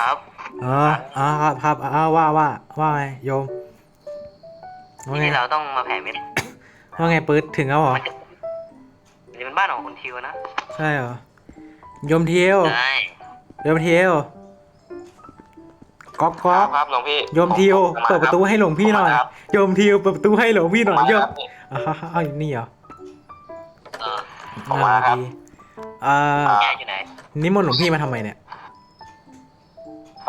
ครับเอออ่าครับครับอ่าว่าว่าว่าไงโยมว่าที่ไงนี่เราต้องมาแผ่เม็ดว่าไงปื๊ดถึงแล้วเหรอ มันจะนี่เป็นบ้านของคุณทิวนะใช่เหรอโยมเทียวใช่โยมเทียวก๊อกก๊อกครับหลวงพี่โยมเทียวผมมาเปิดประตูให้หลวงพี่หน่อยครับโยมเทียวเปิดประตูให้หลวงพี่หน่อยมาโยมครับพี่อ่าฮะเอาอยู่นี่เหรอเออผมมาครับดีอ่าแกอยู่ไหนนิมนต์หลวงพี่มาทำไมเนี่ย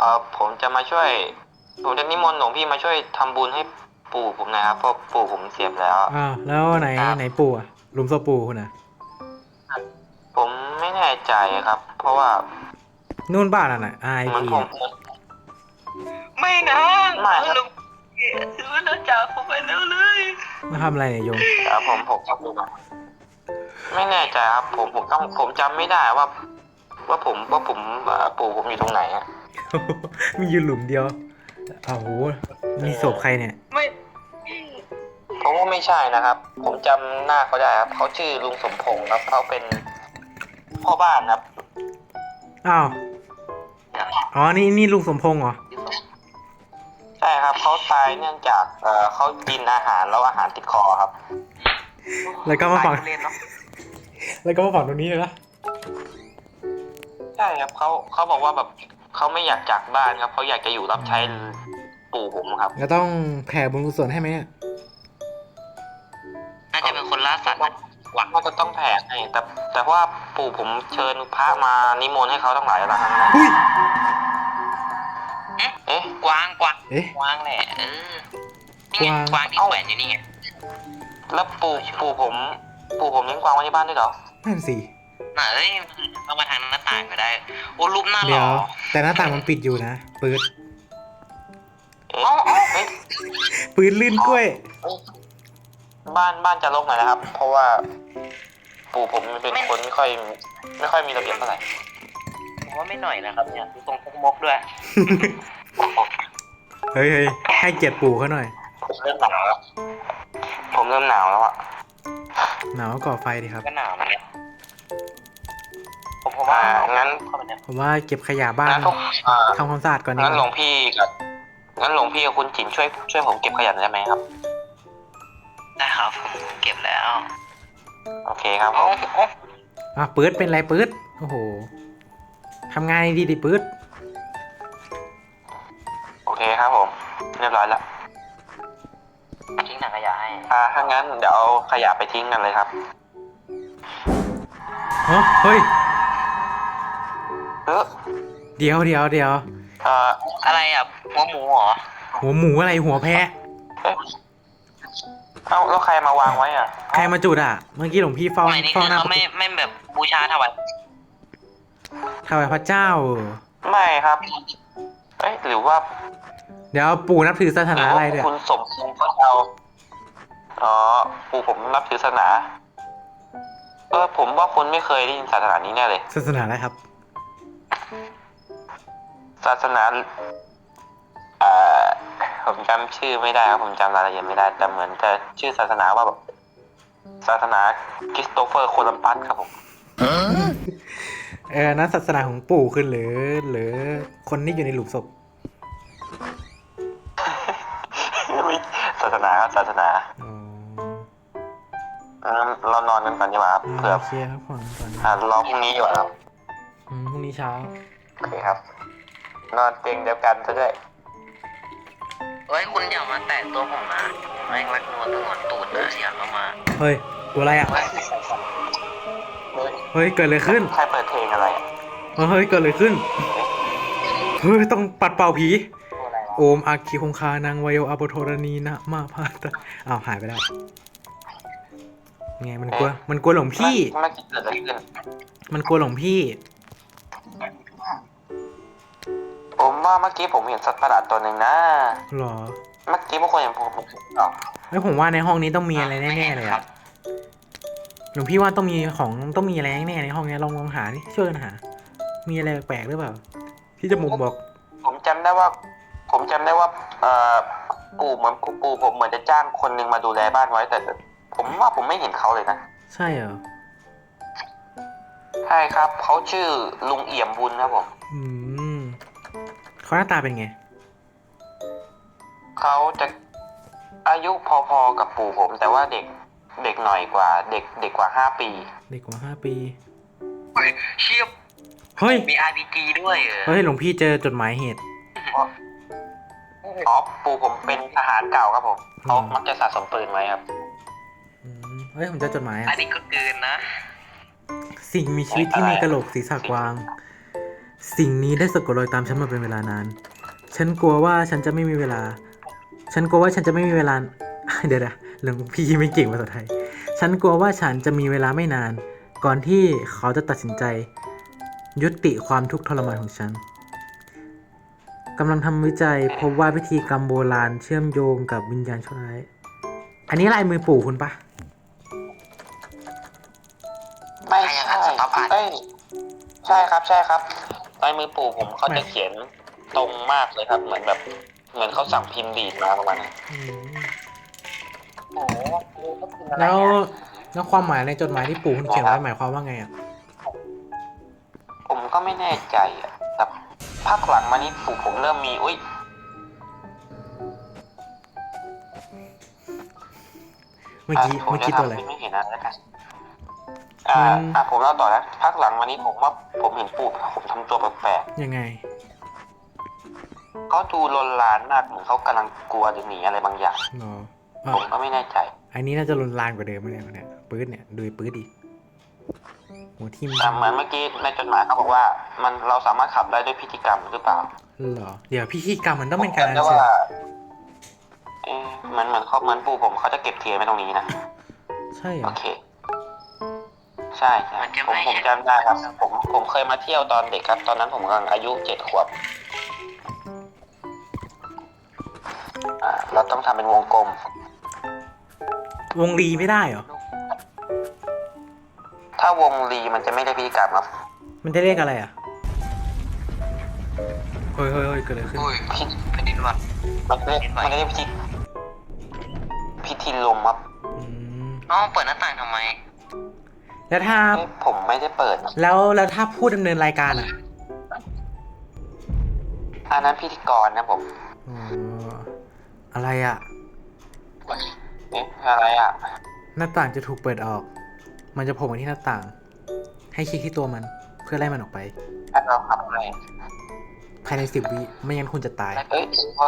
เออผมจะมาช่วย ผมจะนิมนต์หลวงพี่มาช่วยทำบุญให้ปู่ผมหนะครับเพราะปู่ผมเสียไปแล้ว อ้าวแล้วไหนครับ ไหนปู่อะหลุมศพปู่คุณอะผมไม่แน่ใจครับ เพราะว่านู่นบ้านอะน่ะไอเหมือนพีผมเหมือน ไม่นะไม่ครับ ลุงถือว่าเราจากผมไปแล้วเลยมาทำอะไรเนี่ยโยมเอ่อผมผมไม่แน่ใจครับ ผมผมต้องผมจำไม่ได้ว่า ว่าผมว่าผมเอ่อปู่ผมอยู่ตรงไหนอะ มีอยู่หลุมเดียวอ้าวโหมีศพใครเนี่ย ไม่ผมว่าไม่ใช่นะครับ ผมจำหน้าเขาได้ครับเขาชื่อลุงสมพงศ์ครับเขาเป็นพ่อบ้านครับ อ้าว อ๋อ นี่นี่ลุงสมพงษ์เหรอ ใช่ครับเขาตายเนื่องจากเอ่อเขากินอาหารแล้วอาหารติดคอครับแล้วก็มาฝัง ตยเล่นเนาะแล้วก็มาฝังตรงนี้เลยนะ ใช่ครับเขาเขาบอกว่าแบบ เขาไม่อยากจากบ้านครับเขาอยากจะอยู่รับใช้ปู่ผมครับแล้วต้องแผ่บุญกุศลให้ไหมเนี่ยน่าจะเป็นคนล่าสัตว์นะหวังว่าจะต้องแผ่ให้แต่ แต่ว่าปู่ผมเชิญพระมานิมนต์ให้เขาตั้งหลายครั้งนะอุ้ยเอ๊ะกวางกวางเอ๊ะกวางแหละเออนี่ไงกวางกวางที่แขวนอยู่นี่ไงแล้วปู่ปู่ผม ปู่ผมเลี้ยงกวางไว้ที่บ้านด้วยเหรอนั่นสิ น่ะเอ้ยเข้ามาทางหน้าต่างก็ได้ โอ้รูปหน้าหเดี๋ล่ยอว แต่หน้าต่างมันปิดอยู่นะปืดเอ๊ะเอ๊ะปืดลื่นกล้วย บ้านบ้านจะรกหน่อยนะครับ เพราะว่า ปู่ผมเป็นคนไม่ค่อย ไม่ค่อยมีระเบียบเท่าไหร่ผมว่าไม่หน่อยนะครับเนี่ยดูตรงพกมกด้วยเฮ้ยเฮ้ยให้เกียรติปู่เขาหน่อยผมเริ่มหนาวแล้วผมเริ่มหนาวแล้วอะหนาวก็ก่อไฟดีครับ ก็หนาว ว่าอ่างั้นเข้าไปเนี่ยผมว่าเก็บขยะบ้านงั้นพวกอ่าทำความสะอาดก่อนดีงั้นกหลวว่า งพี่กับงั้นหลวงพี่กับคุณจินช่วยช่วยผมเก็บขยะหน่อยได้ไหมครับ ได้ครับผมเก็บแล้วโอเคครับผเอ้ามเอ้าอะปืดเป็นไรปืดโอ้โหทำงานดีดิปืดโอเคครับผม เรียบร้อยแล้วทิ้งหนังขยะให้อ่าถ้างั้นเดี๋ยวเอาขยะไปทิ้งกันเลยครับเฮ้ยเฮ้ยเออเดี๋ยวเดี๋ยวเดี๋ยวเอ่ออะไรอะหัวหมูเหรอหัวหมูอะไรหัวแพะ เอ๊ะเอ้าแล้วใครมาวางไว้อะใครมาจุดอะ เมื่อกี้หลวงพี่เฝ้าทำไมนี่เฝ้าคือหน้าเขาไม่ไม่แบบบูชาถวายถวายพระเจ้าเออไม่ครับ เอ๊ะหรือว่าเดี๋ยวปู่นับถือศาสหรืนาออะไรว่าเนี่ยคุณสมพงษ์เขาเอาอ๋อปู่ผมนับถือศาสนา เออผมว่าคุณไม่เคยได้ยินศาสนานี้แน่เลยศาสนาอะไรครับ ศาสนาเอ่อผมจำชื่อไม่ได้ครับผมจำรายละเอียดไม่ได้ แต่เหมือนจะชื่อศาสนาว่าแบบศาสนาคริสโตเฟอร์โคลัมบัสครับผม เออนั้นศาสนาของปู่คือหรือ หรือคนที่อยู่ในหลุมศพศาสนาครับศาสนาอ๋องั้นเรานอนกันก่อนดีกว่าครับอ่าเผื่อโอเคครับผ่อนก่อนอ่ารอพรุ่งนี้ดีกว่าครับอืมพรุ่งนี้เช้า โอเคครับ นอนเตียงเดียวกันซะด้วยเฮ้ยคุณอย่ามาแตะตัวผมนะแม่งรักนวลตั้งหนตูดนะอย่าเข้ามาเฮ้ยตัวอะไรอะ เฮ้ยเกิดอะไรขึ้น ใครเปิดเพลงอะไรอะเฮ้ยเกิดอะไรขึ้น เฮ้ยต้องปัดเป่าผีตัวอะไรวะโอมอาคิคงคานางวโยอโปโทรณีนะมาพาตาอ้าวหายไปแล้วไงมันกลัวมันกลัวหลวงพี่ เมื่อกี้เกิดอะไรขึ้นมันกลัวหลวงพี่ ว่าเมื่อกี้ผมเห็นสัตว์ประหลาดตัวหนึ่งนะ หรอเมื่อกี้พวกคนเห็นผมผมเอ้าไม่ผมว่าในห้องนี้ต้องมีอะไรแน่ๆเลยอะหลวงพี่ว่าต้องมีของต้องมีอะไรแน่ๆในห้องเนี้ยลองลองหาดิช่วยกันหา มีอะไรแปลกๆหรือเปล่าที่จมูกบอก ผมจำได้ว่า ผมจำได้ว่าเอ่อปู่เหมือนปู่ผมเหมือนจะจ้างคนหนึ่งมาดูแลบ้านไว้ แต่ ผมว่าผมไม่เห็นเขาเลยนะใช่เหรอใช่ครับเขาชื่อลุงเอี่ยมบุญครับผม อืม เขาหน้าตาเป็นไง เขาจะอายุพอๆกับปู่ผม แต่ว่าเด็กเด็กหน่อยกว่า เด็กเด็กกว่าห้าปี เด็กกว่าห้าปีเฮ้ยเชียบเฮ้ย มี RPG ด้วยเออเฮ้ย หลวงพี่เจอจดหมายเหตุ อ๋อปู่ผมเป็นทหารเก่าครับผมเขาอืมมักจะสะสมปืนไว้ครับ อืมเฮ้ย ผมเจอจดหมายอัอะนนี้ก็เกินนะ สิ่งมีชีวิตที่มีกระโหลกศีรษะกวาง สิ่งนี้ได้สะกดรอยตามฉันมาเป็นเวลานาน ฉันกลัวว่าฉันจะไม่มีเวลา ฉันกลัวว่าฉันจะไม่มีเวลา เดี๋ยวนะหลวงพี่ไม่เก่งภาษาไทย ฉันกลัวว่าฉันจะมีเวลาไม่นาน ก่อนที่เขาจะตัดสินใจ ยุติความทุกข์ทรมานของฉันกำลังทำวิจัยพบว่าพิธีกรรมโบราณเชื่อมโยงกับวิญญาณชั่วร้าย อันนี้ลายมือปู่คุณปะไม่ใช่เอ้ยใช่ครับใช่ครับ ลายมือปู่ผมเขาจะเขียนตรงมากเลยครับ เหมือนแบบ เหมือนเขาสั่งพิมพ์ดีดมาประมาณนั้นโอ้โหก็คืออะไรแล้วอะแล้วความหมายในจดหมายที่ปู่คุณเขียนไว้หมายความว่าไงอะผมก็ไม่แน่ใจอะแต่พักหลังมานี้ปู่ผมเริ่มมี อุ้ยเมื่อกี้ะผมเมื่อกี้จตัวอะไรทำไม่เห็นอะไรแล้วกัน อ่ามันอะผมเล่าต่อนะพักหลังมานี้ผมว่าผมเห็นปู่ผมทำตัวแปลกยังไงๆเขาดูลนลานมากเหมือนเขากำลังกลัวหรือหนีอะไรบางอย่าง เนาะผมก็ไม่แน่ใจ อันนี้น่าจะรุนแรงกว่าเดิมไหมเนี่ยเนี่ยปื๊ดเนี่ยดูปื๊ดดิหัวทิ่มแต่เหมือนเมื่อกี้ในจดหมายเขาบอกว่า มันเราสามารถขับได้ด้วยพิธีกรรมหรือเปล่าเหรอเดี๋ยวพิธีกรรมมันต้องเป็นการผมอัญจำได้เชิญว่าเอ๊ะเหมือนเหมือนเขาเหมือนปู่ผมเขาจะเก็บเทียนไว้ตรงนี้นะใช่เหรโออเค ใช่ใช่ผมผมจำได้ครับ ผมผมเคยมาเที่ยวตอนเด็กครับ ตอนนั้นผมกำลังอายุเจ็ดขวบอ่าเราต้องทำเป็นวงกลม วงรีไม่ได้เหรอ ถ้าวงรีมันจะไม่ได้พิธีกรรมครับมันจะเรียกอะไรอะ เฮ้ยเฮ้ยเฮ้ยเกิดอะไรขึ้น อุ้ยแผ่นดินไหวมันเรียกมันเรียกพิธีพิธีลมครับ อืม น้องเปิดหน้าต่างทำไม แล้วถ้าเอ้ยผมไม่ได้เปิดนะแล้วแล้วถ้าผู้ดำเนินรายการอะอันนั้นพิธีกรนะผมอ๋ออะไรอะ เอ๊ะอะไรอะ หน้าต่างจะถูกเปิดออก มันจะโผล่มาที่หน้าต่าง ให้คลิกที่ตัวมันเพื่อไล่มันออกไป ถ้าเราทำอะไรภายในสิบวิไม่งั้นคุณจะตาย เอ้ยหรือว่า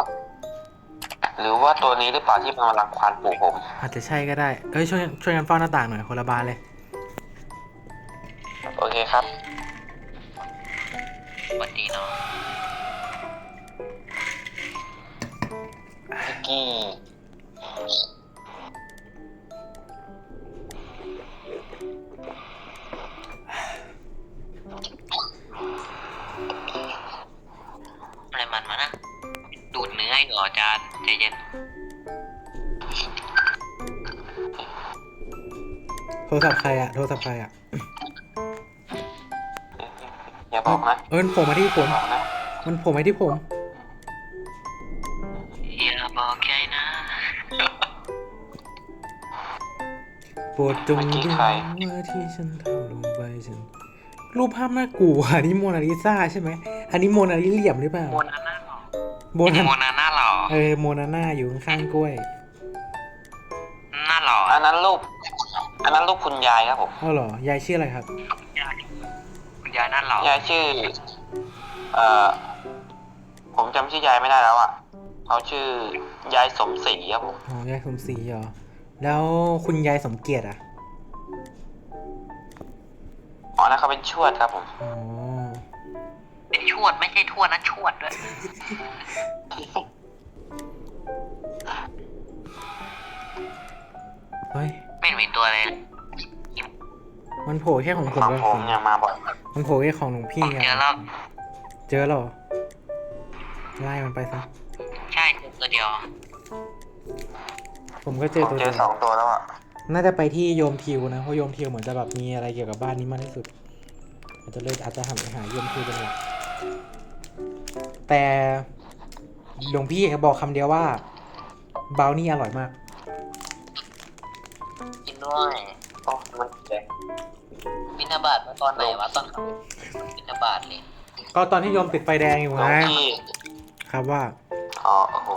หรือว่าตัวนี้หรือเปล่าที่มันกำลังควานปู่ผม อาจจะใช่ก็ได้ เอ้ยช่วยกันช่วยกันเฝ้าหน้าต่างหน่อยคนละบานเลยโอเคครับสวัสดีเนาะพิกกี้อะไรมันมานะ ดูดเนื้อให้เหรออาจารย์ใจเย็น โทรศัพท์ใครอะโทรศัพท์ใครอะ อย่าบอกนะเออมันโผล่มาที่ผม บอกนะมันโผล่มาที่ผม อย่าบอกใครนะ โปรดจงดูว่าที่ฉันทำลงไปฉัน รูปภาพน่ากลัวอันนี้โมนาลิซาใช่ไหม อันนี้โมนาลิเหลี่ยมหรือเปล่า โมนาน่าหรอโมนาโมนาน่าหรอเออโมนาน่าอยู่ข้างๆกล้วยหน้าหรออันนั้นรูปอันนั้นรูปคุณยายครับผมอ้าวเหรอ ยายชื่ออะไรครับคุณ ยายหน้าหรอยายชื่อ เอ่อ ผมจำชื่อยายไม่ได้แล้วอะเขาชื่อยายสมศรีครับผมอ๋อยายสมศรีเหรอ แล้วคุณยายสมเกียรติอะ อ๋อนั่นเขาเป็นชวดครับผม อ๋อ เป็นชวดไม่ใช่ทวดนะชวดด้วย เฮ้ย ไม่เห็นมีตัวเลย มันโผล่แค่ของผมของกับผขมองเนี่ยมาบ่อยมันโผล่แค่ของหลวงผพี่มไงเจอแล้วเจอแล้วเหรอไล่มันไปซะใช่ตัวเดียว ผมก็เจผอมตัวเจเดีอยวสองตัวแล้วอะน่าจะไปที่โยมทิวนะเพราะโยมทิวเหมือนจะแบบมีอะไรเกี่ยวกับบ้านนี้มากที่สุดอาจจะเลยอาจจะหันไปหาโยมทิวเป็นหลักแต่หลวงพี่บอกคำเดียวว่าบราวนี่อร่อยมาก กินด้วยโอ้มันเจ๋ง บินาบาตมาตอนไหนวะตอนขับบินาบาตเลยก็ตอนที่โยมติดไฟแดงอยู่หลวไงงพี่ครับว่า อ๋อโอ้โห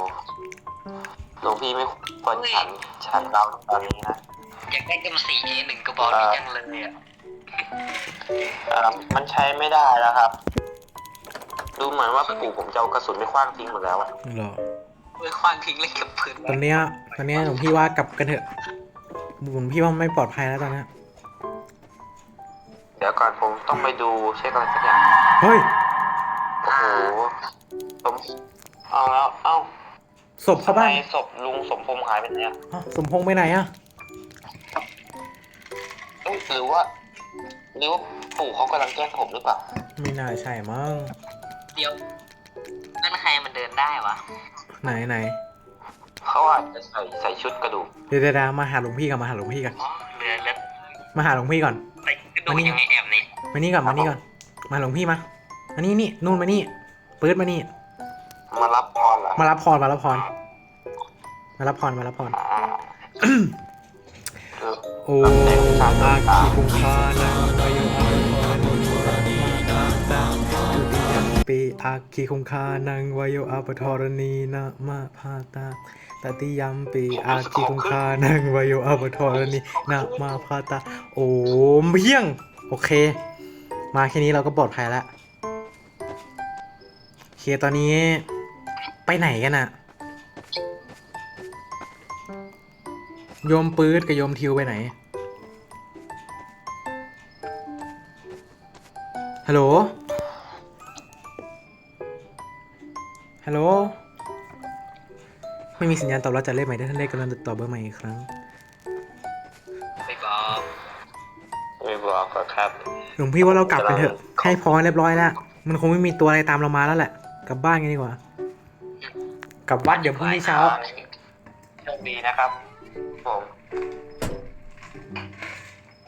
หลวงพี่ไม่ควรฉันฉันเราตอนนี้นะอยากได้กำสีเอหนึ่งกระบอกนี้จังเลยอะเอ่อมันใช้ไม่ได้แล้วครับ ดูเหมือนว่าปู่ผมจะเอากระสุนไปคว้างทิ้งหมดแล้วอะเหรอเมื่อคว้างทิ้งเล่นกับพื้นตอนเนี้ยตอนเนี้ยหลวงพี่ว่ากลับกันเถอะหลวงพี่ว่าไม่ปลอดภัยแล้วตอนเนี้ย เดี๋ยวก่อนผมต้องไปดูเช็คอะไรสักอย่างเฮ้ย โอ้โหผมเอาแล้วเอ้าศพเข้าบ้านทำไมศพลุงสมพงษ์หายไปไหนอะอ้าวสมพงษ์ไปไหนอะเอ้ยหรือว่าหรือว่าปู่เขากำลังแกล้งผมหรือเปล่าไม่น่าใช่มั้ง เดียวนั่นใครมันเดินได้วะไหนไหนเขาอาจจะใส่ใส่ชุดกระดูกเดี๋ยวเดี๋ยวเดี๋ยวมาหาหลวงพี่ก่อนมาหาหลวงพี่ก่อนอ๋อเรือเรือมาหาหลวงพี่ก่อน ไปกระโดดยังไงแอบนี่มานี่ก่อนมานี่ก่อน มาหลวงพี่มา มานี่นี่นู่นมานี่ปื๊ดมานี่ มารับพรเหรอมารับพรมารับพรมารับพรมารับพรอ่าโออาคีคุงคานังวายุ ปีอาคีคงคานังวายุอาปทรณีนะมาพาตาตติยัมปีอาคีคงคานังวายุอาปทรณีนะมาพาตาโอ้เพียง โอเค มาแค่นี้เราก็ปลอดภัยแล้วโอเคตอนนี้ ไปไหนกันอะโยมปื๊ดกับโยมทิวไปไหน ฮัลโหล ฮัลโหล ไม่มีสัญญาณตอบรับจากเลขใหม่ได้ท่านเลขกำลังติดต่อเบอร์ใหม่อีกครั้งไปบอกไม่บอกก็ครับหลวงพี่ว่าเรากลับกันเถอะ ให้พรเรียบร้อยแล้ว มันคงไม่มีตัวอะไรตามเรามาแล้วแหละ กลับบ้านกันดีกว่า กลับวัดเดี๋ยวพรุ่งนี้เช้า โชคดีนะครับ ผม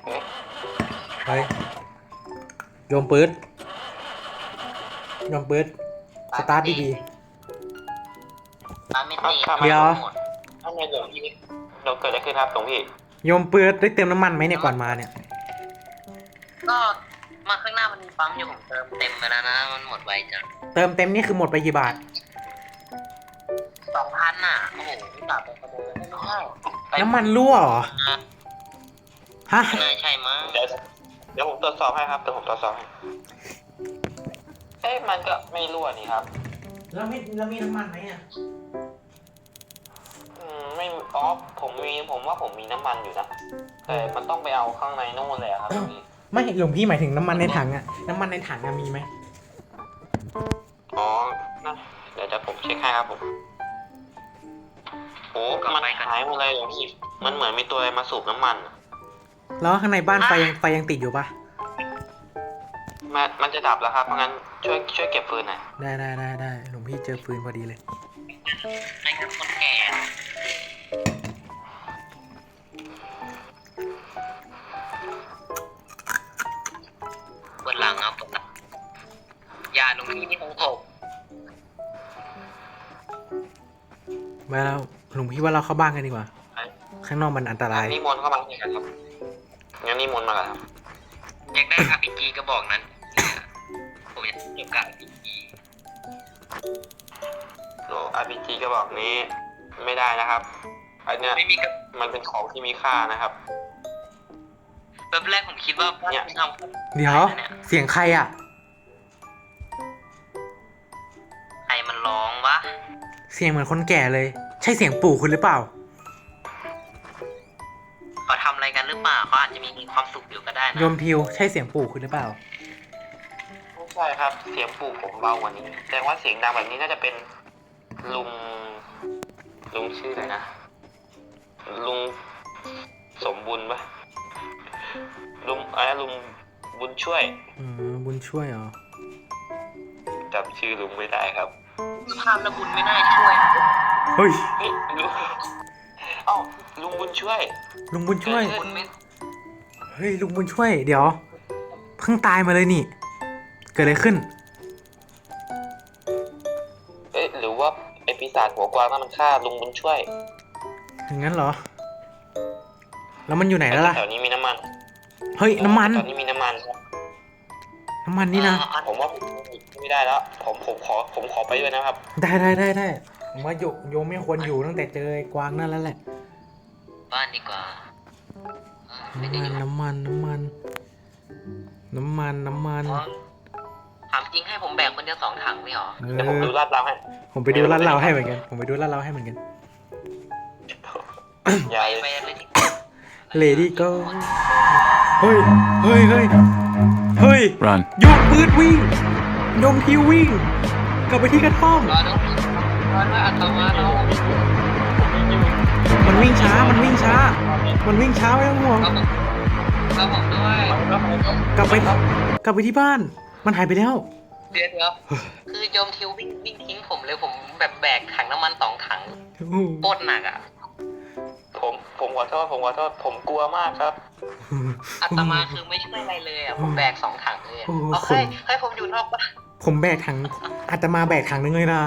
เอ๊ะเฮ้ยโยมปื๊ดโยมปื๊ดสตาร์ทดี ร้านไม่ตีเดี๋ยวทำไมหลวงพี่เราเกิดอะไรขึ้นครับหลวงพี่ๆโยมปื๊ดได้เติมน้ำมันไหมเนี่ยก่อนมาเนี่ย ก็มาข้างหน้ามันมีปั๊มอยู่ผมเติมเต็มไปแล้วนะ มันหมดไวจังเติมเต็มนี่คือหมดไปกี่บาท สองพันอะ โอ้โหกลับไปขโมยไม่ได้ไปน้ำมันรั่วเหรอฮะ น่าใช่มั้งเดี๋ยวเดี๋ยวผมตรวจสอบให้ครับเดี๋ยวผมตรวจสอบให้เอ๊ะมันก็ไม่รั่วนี่ครับ แล้วมีแล้วมีน้ำมันไหมอะ อืมไม่อ๋อผมมีผมว่าผมมีน้ำมันอยู่นะแต่มันต้องไปเอาข้างในนู่นเลยอะครับพี่ไม่หลวงพี่หมายถึงน้ำมันในถังอะน้ำมันในถังอะมีไหมอ๋อนะเดี๋ยวจะผมเช็คให้ครับผมโอ้มันหายหมดเลยเหรอพี่มันเหมือนมีตัวอะไรมาสูบน้ำมันอะแล้วข้างในบ้านไฟยังไฟยังติดอยู่ปะมันมันจะดับแล้วครับเพราะงั้นช่วยช่วยเก็บฟืนหน่อยได้ได้ได้ได้หลวงพี่เจอฟืนพอดีเลย ไอ้คือคนแก่ปวดหลังอะปวดหลังยาตรงนี้นี่ของผมไว้แล้วหลวงพี่ว่าเราเข้าบ้านกันดีกว่า ข้างนอกมันอันตรายนิมนต์เข้ามาเลยครับงั้นนิมนต์มาก่อนครับอยากได้อาพีจีกระบอกนั้น ผมอยากเก็บกับอาพีจี โลอาร์พีจีก็บอกนี้ไม่ได้นะครับ อันเนี้ยไม่มีกระมันเป็นของที่มีค่านะครับแบบแรกผมคิดว่าเนี่ยทำเดี๋ยว เสียงใครอะใครมันร้องวะ เสียงเหมือนคนแก่เลย ใช่เสียงปู่คุณหรือเปล่า เขาทำอะไรกันหรือเปล่าเขาอาจจะมีความสุขอยู่ก็ได้นะ โยมทิว ใช่เสียงปู่คุณหรือเปล่า ไม่ใช่ครับ เสียงปู่ผมเบากว่านี้แสดงว่าเสียงดังแบบนี้น่าจะเป็น ลุงลุงชื่ออะไรนะลุงสมบุญปะลุงอะไรนะลุงบุญช่วยอืมบุญช่วยเหรอจำชื่อลุงไม่ได้ครับภาพระบุญไม่น่าช่วยเฮ้ยเฮ้ยลุงเอ้าลุงบุญช่วยลุงบุญช่วย บุญไม่เฮ้ยลุงบุญช่วย เดี๋ยว เพิ่งตายมาเลยนี่ เกิดอะไรขึ้น ศาจหัวกวางนั่นมันฆ่าลุงบุญช่วยอย่างนั้นเหรอ แล้วมันอยู่ไหนแล้วล่ะ แถวนี้มีน้ำมันเฮ้ยน้ำมัน แถวนี้มีน้ำมันครับน้ำมันนี่นะอ่าผมว่าผมไม่ได้แล้ว ผมผมขอผมขอไปด้วยนะครับ ได้ได้ได้ได้ผมว่าโยโยไม่ควรอยู่ตั้งแต่เจอไอ้กวางนั่นแล้วแหละ บ้านดีกว่าอ่าไม่ได้อยู่น้ำมันน้ำมัน น้ำมันน้ำมันเพราะ ถามจริงให้ผมแบกคนเดียวสองถังไม่หรอเอเดี๋ยวผมอดูลาดเราให้ผมไปดูลาดเราให้เหมือนกัน ผมไปดูลาดเราให้เหมือนกันอย่าไปเลยไปเลยที่เลดี้ก็ เฮ้ย เฮ้ย เฮ้ย เฮ้ย Run. โยมปืดวิ่งโยมคิววิ่ง กลับไปที่กระท่อม รอต้องรอว่าอัตมาเรามันวิ่งช้า มันวิ่งช้า มันวิ่งช้าไม่ต้องห่วง เราผมเราผมด้วย กลับไป กลับไปที่บ้าน มันหายไปแล้ว เดี๋ยวเดี๋ยวคือโยมทิววิ่งวิ่งทิ้งผมเลยผมแบบแบกถังน้ำมันสองถังโคตรหนักอะ ผมผมขอโทษผมขอโทษผมกลัวมากครับอัตมาคือไม่ช่วยอะไรเลยอะผมแบกสองถังเลยอะโอ้โหเอาให้ให้ผมอยู่นอกบ้านผมแบกถังอาตมาแบกถังนึงเลยนะ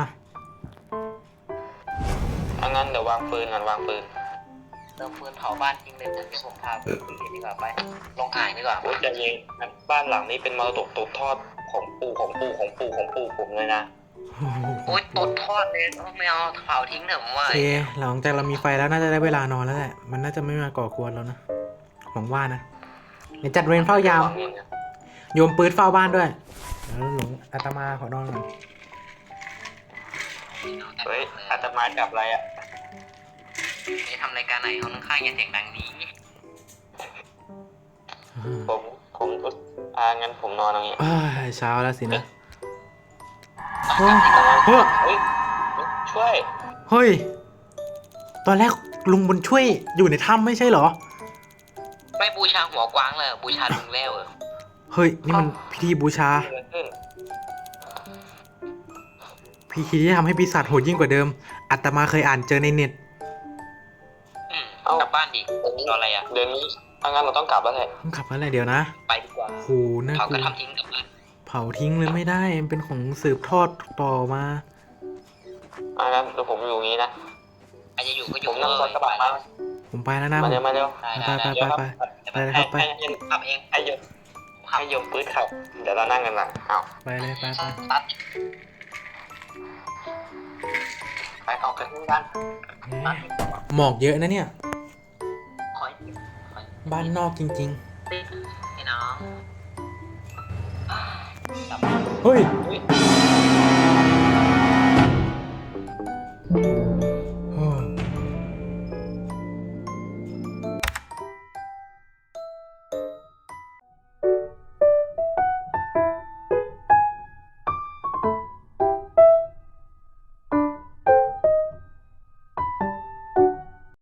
เอางั้นเดี๋ยววางปืนก่อนวางปืน เติมฟืนเผาบ้านทิ้งเลยเดี๋ยวผมพาไปที่อื่นดีกว่าไป ลงอ่างดีกว่าโอ้ยใจเย็นนะบ้านหลังนี้เป็นมรดกตกทอดของปู่ของปู่ของปู่ของปู่ผมเลยนะ โอ๊ยตดทอดเลยไม่เอาเผาทิ้งเถอะผมว่าโอเคหลังจากเรามีไฟแล้วน่าจะได้เวลานอนแล้วแหละ มันน่าจะไม่มาก่อกวนแล้วนะหวังว่านะเดี๋ยวจัดเวรเฝ้ายามวโยมปืนเฝ้าบ้านด้วยแล้วหลวงอาตมาขอนอนก่อนเฮ้ยอาตมาจับอะไรอะ ไม่ทำรายการไหนเขาข้างๆอย่าเสียงดังนี้ ผมผมอ่างั้นผมนอนตรงนี้อ้ายเช้าแล้วสินะต้องกลับดีกว่าเฮ้ยเฮ้ยช่วยเฮ้ย ตอนแรกลุงบุญช่วยอยู่ในถ้ำไม่ใช่เหรอ ไม่บูชาหัวกวางเลยบูชาลุงแล้วเออเฮ้ย นี่มันพิธีบูชา เกิดอะไรขึ้นพิธีที่ทำให้ปีศาจโหดยิ่งกว่าเดิมอาตมาเคยอ่านเจอในเน็ต รออะไรอะเดือนนี้ถ้างั้นเราต้องกลับแล้วแหละต้องขับอะไรเดี๋ยวนะไปดีกว่าโหน่าเขากลัก็วทำทิ้งกลับบ้านเผาทิ้งเลยไม่ได้มันเป็นของสืบทอดต่อมา อ่างั้นเดี๋ยวผมอยู่อย่างนี้นะ ใครจะอยู่ก็อผยู่มนั่งรถกระบะมาผมไปแล้วนะมาเร็วมาเร็วได้ไปได้ไปได้ไปไปไปเลยครับไปให้ให้ขับเองให้โยมให้โยมปื๊ดขับ เดี๋ยวเรานั่งกันหลังอ้าวไปเลยไปไปตัดไปออกกันที่กันเอ๊ะหมอกเยอะนะเนี่ยคอย บ้านนอกจริงติดไอ้น้องๆเฮ้ย อุ๊ย